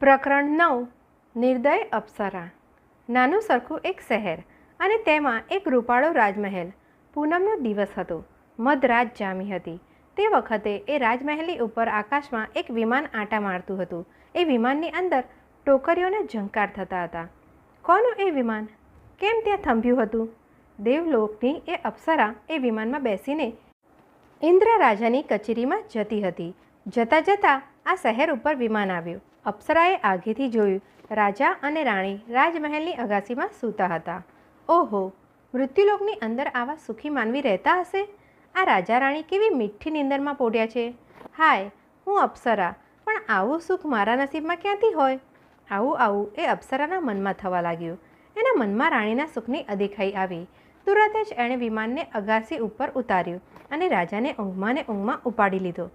પ્રકરણ નવ, નિર્દય અપ્સરા. નાનું સરખું એક શહેર અને તેમાં એક રૂપાળો રાજમહેલ. પૂનમનો દિવસ હતો. મધરાત જામી હતી. તે વખતે એ રાજમહેલની ઉપર આકાશમાં એક વિમાન આંટા મારતું હતું. એ વિમાનની અંદર ટોકરીઓના ઝંકાર થતા હતા. કોનું એ વિમાન? કેમ ત્યાં થંભ્યું હતું? દેવલોકની એ અપ્સરા એ વિમાનમાં બેસીને ઇન્દ્ર રાજાની કચેરીમાં જતી હતી. જતાં જતાં આ શહેર ઉપર વિમાન આવ્યું. અપ્સરાએ આગેથી જોયું, રાજા અને રાણી રાજમહેલની અગાસીમાં સૂતા હતા. ઓહો, મૃત્યુલોકની અંદર આવા સુખી માનવી રહેતા હશે? આ રાજા રાણી કેવી મીઠી નીંદરમાં પોડ્યા છે? હાય, હું અપ્સરા, પણ આવું સુખ મારા નસીબમાં ક્યાંથી હોય? આવું આવું એ અપ્સરાના મનમાં થવા લાગ્યું. એના મનમાં રાણીના સુખની અદેખાઈ આવી. તુરત જ એણે વિમાનને અગાસી ઉપર ઉતાર્યું અને રાજાને ઊંઘમાં ને ઊંઘમાં ઉપાડી લીધો.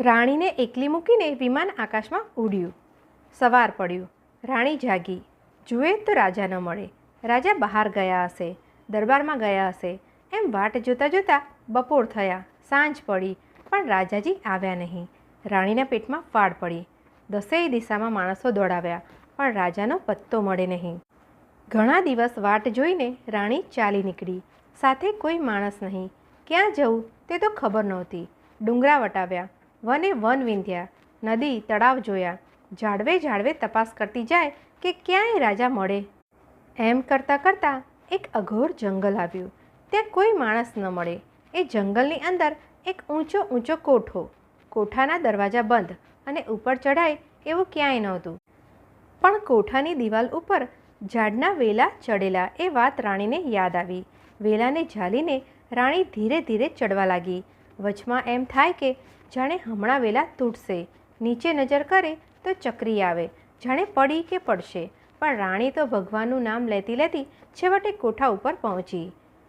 રાણીને એકલી મૂકીને વિમાન આકાશમાં ઉડ્યું. સવાર પડ્યું. રાણી જાગી. જુએ તો રાજા ન મળે. રાજા બહાર ગયા હશે, દરબારમાં ગયા હશે. એમ વાટ જોતાં જોતાં બપોર થયા. સાંજ પડી, પણ રાજાજી આવ્યા નહીં. રાણીના પેટમાં ફાડ પડી. દસેય દિશામાં માણસો દોડાવ્યા, પણ રાજાનો પત્તો મળે નહીં. ઘણા દિવસ વાટ જોઈને રાણી ચાલી નીકળી. સાથે કોઈ માણસ નહીં. ક્યાં જવું તે તો ખબર નહોતી. ડુંગરા વટાવ્યા. વને વન વિંધ્યા. નદી, તળાવ જોયા. ઝાડવે ઝાડવે તપાસ કરતી જાય કે ક્યાંય રાજા મળે. એમ કરતાં કરતાં એક અઘોર જંગલ આવ્યું. ત્યાં કોઈ માણસ ન મળે. એ જંગલની અંદર એક ઊંચો ઊંચો કોઠો. કોઠાના દરવાજા બંધ અને ઉપર ચઢાય એવું ક્યાંય નહોતું. પણ કોઠાની દિવાલ ઉપર ઝાડના વેલા ચડેલા એ વાત રાણીને યાદ આવી. વેલાને ઝાલીને રાણી ધીરે ધીરે ચડવા લાગી. વચમાં એમ થાય કે જાણે હમણાં વેલા તૂટશે. નીચે નજર કરે તો ચકરી આવે. જાણે પડી કે પડશે. પણ રાણી તો ભગવાનનું નામ લેતી લેતી છેવટે કોઠા ઉપર પહોંચી.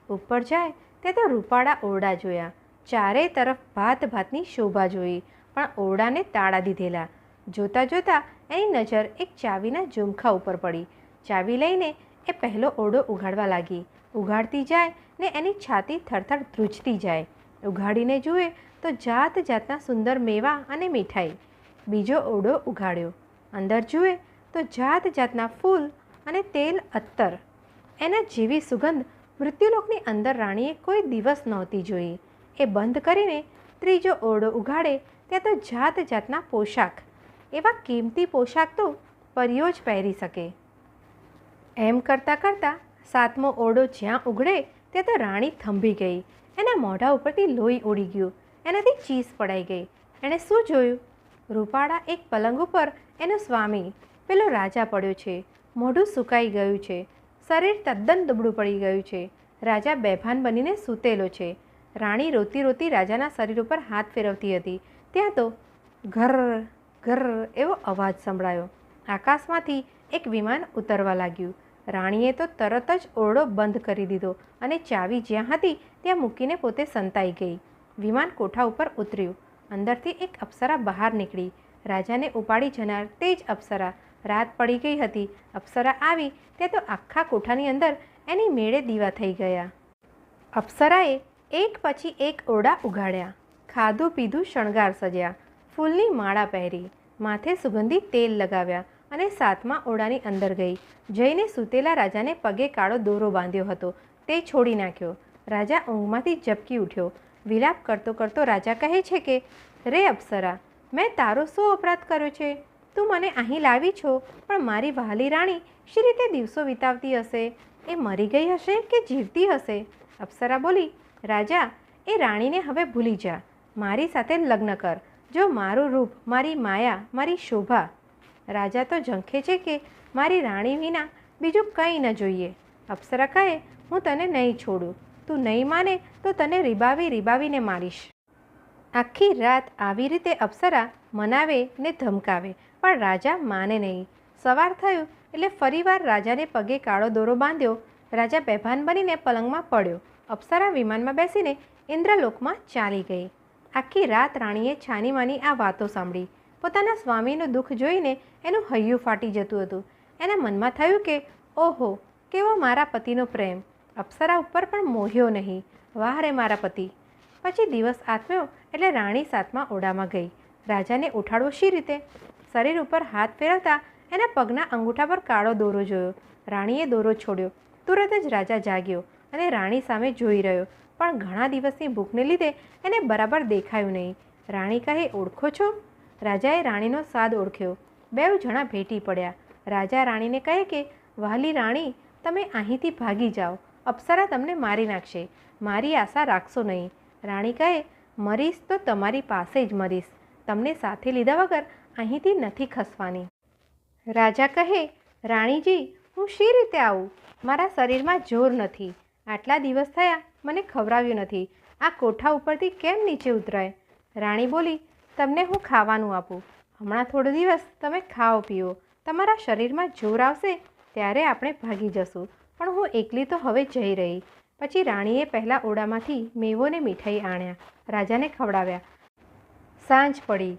ઉપર જાય તે તો રૂપાળા ઓરડા જોયા. ચારે તરફ ભાત ભાતની શોભા જોઈ, પણ ઓરડાને તાળા દીધેલા. જોતાં જોતાં એની નજર એક ચાવીના ઝુમખા ઉપર પડી. ચાવી લઈને એ પહેલો ઓરડો ઉઘાડવા લાગી. ઉઘાડતી જાય ને એની છાતી થરથર ધ્રુજતી જાય. ઉઘાડીને જુએ તો જાત જાતના સુંદર મેવા અને મીઠાઈ. બીજો ઓરડો ઉઘાડ્યો. અંદર જુએ તો જાત જાતના ફૂલ અને તેલ અત્તર. એના જેવી સુગંધ મૃત્યુલોકની અંદર રાણીએ કોઈ દિવસ નહોતી જોઈ. એ બંધ કરીને ત્રીજો ઓરડો ઉઘાડે ત્યાં તો જાત જાતના પોશાક. એવા કિંમતી પોશાક તો પરીઓ જ પહેરી શકે. એમ કરતાં કરતાં સાતમો ઓરડો જ્યાં ઉઘડે ત્યાં તો રાણી થંભી ગઈ. એના મોઢા ઉપરથી લોહી ઉડી ગયું. એનાથી ચીસ પડાઈ ગઈ. એણે શું જોયું? રૂપાળા એક પલંગ ઉપર એનો સ્વામી, પેલો રાજા પડ્યો છે. મોઢું સુકાઈ ગયું છે. શરીર તદ્દન દબડું પડી ગયું છે. રાજા બેભાન બનીને સૂતેલો છે. રાણી રોતી રોતી રાજાના શરીર ઉપર હાથ ફેરવતી હતી. ત્યાં તો ઘર ઘર એવો અવાજ સંભળાયો. આકાશમાંથી એક વિમાન ઉતરવા લાગ્યું. રાણીએ તો તરત જ ઓરડો બંધ કરી દીધો અને ચાવી જ્યાં હતી ત્યાં મૂકીને પોતે સંતાઈ ગઈ. વિમાન કોઠા ઉપર ઉતર્યું. અંદરથી એક અપ્સરા બહાર નીકળી. રાજાને ઉપાડી જનાર તે જ અપ્સરા. રાત પડી ગઈ હતી. અપ્સરા આવી તે તો આખા કોઠાની અંદર એની મેળે દીવા થઈ ગયા. અપ્સરાએ એક પછી એક ઓરડા ઉઘાડ્યા ખાધું પીધું શણગાર સજ્યા. ફૂલની માળા પહેરી. માથે સુગંધી તેલ લગાવ્યા. અને સાતમા ઓરડાની અંદર ગઈ. જઈને સૂતેલા રાજાને પગે કાળો દોરો બાંધ્યો હતો. તે છોડી નાખ્યો. રાજા ઊંઘમાંથી ઝબકી ઉઠ્યો. વિલાપ કરતો કરતો રાજા કહે છે કે, રે અપ્સરા, મેં તારો શું અપરાધ કર્યો છે? તું મને અહીં લાવી છો, પણ મારી વહાલી રાણી શી રીતે દિવસો વિતાવતી હશે? એ મરી ગઈ હશે કે જીવતી હશે? અપ્સરા બોલી, રાજા, એ રાણીને હવે ભૂલી જા. મારી સાથે લગ્ન કર. જો મારું રૂપ, મારી માયા, મારી શોભા રાજા તો ઝંખે છે કે મારી રાણી વિના બીજું કંઈ ન જોઈએ. અપ્સરા કહે હું તને નહીં છોડું. તું નહીં માને તો તને રીબાવી રીબાવીને મારીશ. આખી રાત આવી રીતે અપ્સરા મનાવે ને ધમકાવે, પણ રાજા માને નહીં. સવાર થયું એટલે ફરીવાર રાજાને પગે કાળો દોરો બાંધ્યો. રાજા બેભાન બનીને પલંગમાં પડ્યો. અપ્સરા વિમાનમાં બેસીને ઇન્દ્રલોકમાં ચાલી ગઈ. આખી રાત રાણીએ છાનીમાની આ વાતો સાંભળી. પોતાના સ્વામીનું દુઃખ જોઈને એનું હૈયું ફાટી જતું હતું. એના મનમાં થયું કે, ઓહો, કેવો મારા પતિનો પ્રેમ. અપ્સરા ઉપર પણ મોહ્યો નહીં. વાહ રે મારા પતિ. પછી દિવસ આથમ્યો એટલે રાણી સાતમા ઓડામાં ગઈ. રાજાને ઉઠાડવો શી રીતે? શરીર ઉપર હાથ ફેરવતા એના પગના અંગૂઠા પર કાળો દોરો જોયો. રાણીએ દોરો છોડ્યો. તુરત જ રાજા જાગ્યો અને રાણી સામે જોઈ રહ્યો. પણ ઘણા દિવસની ભૂખને લીધે એને બરાબર દેખાયું નહીં. રાણી કહે, ઓળખો છો? રાજાએ રાણીનો સાદ ઓળખ્યો. બેઉ જણા ભેટી પડ્યા. રાજા રાણીને કહે કે વહાલી રાણી, તમે અહીંથી ભાગી જાઓ. અપ્સરા તમને મારી નાખશે. મારી આશા રાખશો નહીં. રાણી કહે, મરીશ તો તમારી પાસે જ મરીશ. તમને સાથે લીધા વગર અહીંથી નથી ખસવાની. રાજા કહે, રાણીજી, હું શી રીતે આવું? મારા શરીરમાં જોર નથી. આટલા દિવસ થયા મને ખવડાવ્યું નથી. આ કોઠા ઉપરથી કેમ નીચે ઉતરાય? રાણી બોલી તમને હું ખાવાનું આપું. હમણાં થોડો દિવસ તમે ખાઓ પીઓ. તમારા શરીરમાં જોર આવશે ત્યારે આપણે ભાગી જશું. પણ હું એકલી તો હવે જઈ રહી. પછી રાણીએ પહેલાં ઓડામાંથી મેવોને મીઠાઈ આણ્યા. રાજાને ખવડાવ્યા. સાંજ પડી.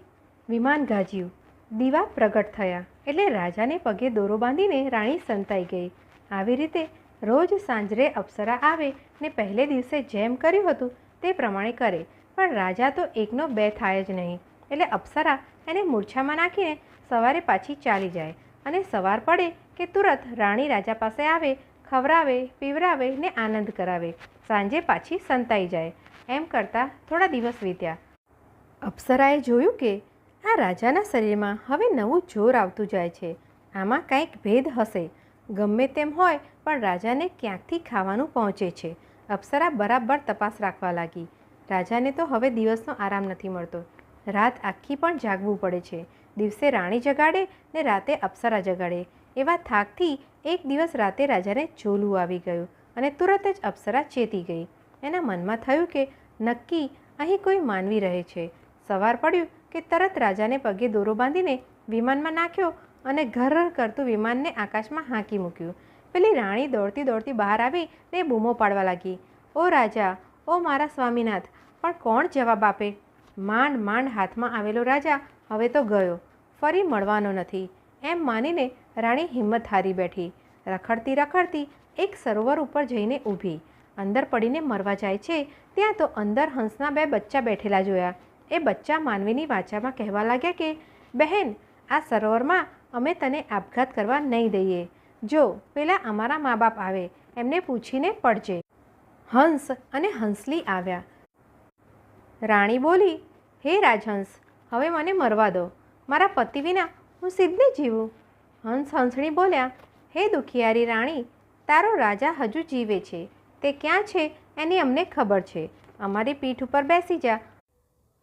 વિમાન ગાજ્યું. દીવા પ્રગટ થયા. એટલે રાજાને પગે દોરો બાંધીને રાણી સંતાઈ ગઈ. આવી રીતે રોજ સાંજરે અપ્સરા આવે ને પહેલે દિવસે જેમ કર્યું હતું તે પ્રમાણે કરે. પણ રાજા તો એકનો બે થાય જ નહીં. એટલે અપ્સરા એને મૂર્છામાં નાખીને સવારે પાછી ચાલી જાય અને સવાર પડે કે તુરત રાણી રાજા પાસે આવે ખવરાવે પીવરાવે ને આનંદ કરાવે. સાંજે પાછી સંતાઈ જાય. એમ કરતાં થોડા દિવસ વીત્યા. અપ્સરાએ જોયું કે આ રાજાના શરીરમાં હવે નવું જોર આવતું જાય છે. આમાં કંઈક ભેદ હશે. ગમે તેમ હોય, પણ રાજાને ક્યાંકથી ખાવાનું પહોંચે છે? અપ્સરા બરાબર તપાસ રાખવા લાગી. રાજાને તો હવે દિવસનો આરામ નથી મળતો. રાત આખી પણ જાગવું પડે છે. દિવસે રાણી જગાડે ને રાતે અપ્સરા જગાડે. એવા થાકથી એક દિવસ રાતે રાજાને ચોલું આવી ગયું અને તુરત જ અપ્સરા ચેતી ગઈ. એના મનમાં થયું કે, નક્કી, અહીં કોઈ માનવી રહે છે. સવાર પડ્યું કે તરત રાજાને પગે દોરો બાંધીને વિમાનમાં નાખ્યો અને ઘર કરતું વિમાનને આકાશમાં હાંકી મૂક્યું. પેલી રાણી દોડતી દોડતી બહાર આવી ને બૂમો પાડવા લાગી. ઓ રાજા, ઓ મારા સ્વામીનાથ, પણ કોણ જવાબ આપે? માંડ માંડ હાથમાં આવેલો રાજા હવે તો ગયો. ફરી મળવાનો નથી. એમ માનીને રાણી હિંમત હારી બેઠી. રખડતી રખડતી એક સરોવર ઉપર જઈને ઊભી. અંદર પડીને મરવા જાય છે ત્યાં તો અંદર હંસના બે બચ્ચા બેઠેલા જોયા. એ બચ્ચા માનવીની વાચામાં કહેવા લાગ્યા કે, બહેન, આ સરોવરમાં અમે તને આપઘાત કરવા નહીં દઈએ. જો, પેલા અમારા મા બાપ આવે. એમને પૂછીને પડજે. હંસ અને હંસલી આવ્યા. રાણી બોલી હે રાજહંસ, હવે મને મરવા દો. મારા પતિ વિના હું સિદ્ધને જીવું. હંસ હંસણી બોલ્યા, હે દુખિયારી રાણી, તારો રાજા હજુ જીવે છે. તે ક્યાં છે એની અમને ખબર છે. અમારી પીઠ ઉપર બેસી જા.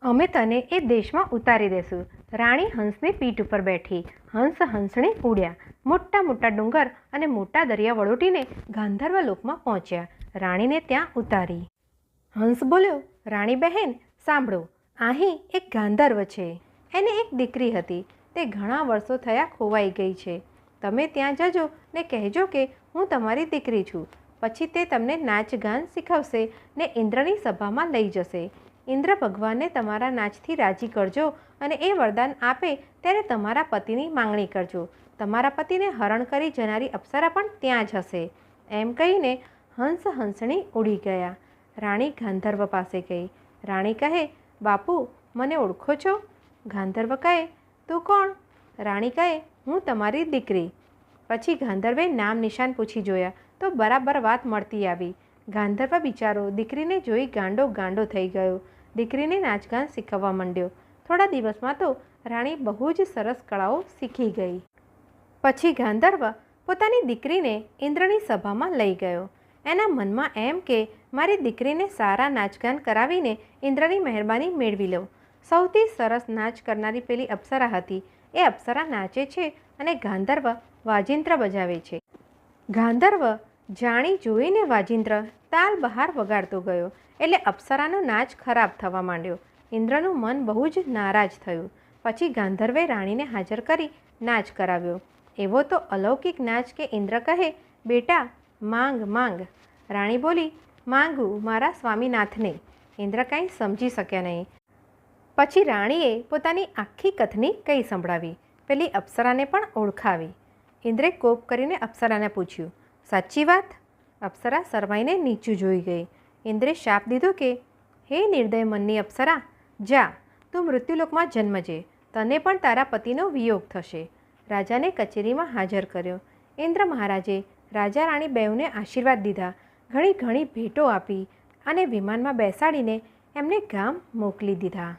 અમે તને એ દેશમાં ઉતારી દેશું. રાણી હંસની પીઠ ઉપર બેઠી. હંસ હંસણી ઉડ્યા. મોટા મોટા ડુંગર અને મોટા દરિયા વળોટીને ગાંધર્વ લોકમાં પહોંચ્યા. રાણીને ત્યાં ઉતારી. હંસ બોલ્યો, રાણી બહેન, સાંભળો. અહીં એક ગાંધર્વ છે. એને એક દીકરી હતી. તે ઘણા વર્ષો થયા ખોવાઈ ગઈ છે. તમે ત્યાં જજો ને કહેજો કે હું તમારી દીકરી છું. પછી તે તમને નાચ ગાન શીખવશે ને ઇન્દ્રની સભામાં લઈ જશે. ઇન્દ્ર ભગવાનને તમારા નાચથી રાજી કરજો અને એ વરદાન આપે ત્યારે તમારા પતિની માંગણી કરજો. તમારા પતિને હરણ કરી જનારી અપ્સરા પણ ત્યાં જ હશે. એમ કહીને હંસ હંસણી ઉડી ગયા. રાણી ગાંધર્વ પાસે ગઈ. રાણી કહે બાપુ, મને ઓળખો છો? ગાંધર્વ કહે તું કોણ? રાણી કહે હું તમારી દીકરી. પછી ગાંધર્વે નામ નિશાન પૂછી જોયા, તો બરાબર વાત મળતી આવી. ગાંધર્વ બિચારો દીકરીને જોઈ ગાંડો ગાંડો થઈ ગયો. દીકરીને નાચગાન શીખવવા માંડ્યો. થોડા દિવસમાં તો રાણી બહુ જ સરસ કળાઓ શીખી ગઈ. પછી ગાંધર્વ પોતાની દીકરીને ઇન્દ્રની સભામાં લઈ ગયો. એના મનમાં એમ કે, મારી દીકરીને સારા નાચગાન કરાવીને ઇન્દ્રની મહેરબાની મેળવી લઉં. સૌથી સરસ નાચ કરનારી પેલી અપ્સરા હતી. એ અપ્સરા નાચે છે અને ગાંધર્વ વાજિંત્ર બજાવે છે. ગાંધર્વ જાણી જોઈને વાજિંત્ર તાલ બહાર વગાડતો ગયો એટલે અપ્સરાનો નાચ ખરાબ થવા માંડ્યો. ઇન્દ્રનું મન બહુ જ નારાજ થયું. પછી ગાંધર્વે રાણીને હાજર કરી નાચ કરાવ્યો. એવો તો અલૌકિક નાચ કે ઇન્દ્ર કહે, બેટા માંગ માંગ. રાણી બોલી, માંગુ મારા સ્વામીનાથને. ઇન્દ્ર કાંઈ સમજી શક્યા નહીં. પછી રાણીએ પોતાની આખી કથની કઈ સંભળાવી? પેલી અપ્સરાને પણ ઓળખાવી. ઇન્દ્રે કોપ કરીને અપ્સરાને પૂછ્યું, સાચી વાત? અપ્સરા શરમાઈને નીચું જોઈ ગઈ. ઇન્દ્રે શાપ દીધો કે, હે નિર્દય મનની અપ્સરા, જા, તું મૃત્યુલોકમાં જન્મજે. તને પણ તારા પતિનો વિયોગ થશે. રાજાને કચેરીમાં હાજર કર્યો. ઇન્દ્ર મહારાજે રાજા રાણી બેઉને આશીર્વાદ દીધા. ઘણી ઘણી ભેટો આપી અને વિમાનમાં બેસાડીને એમને ગામ મોકલી દીધા.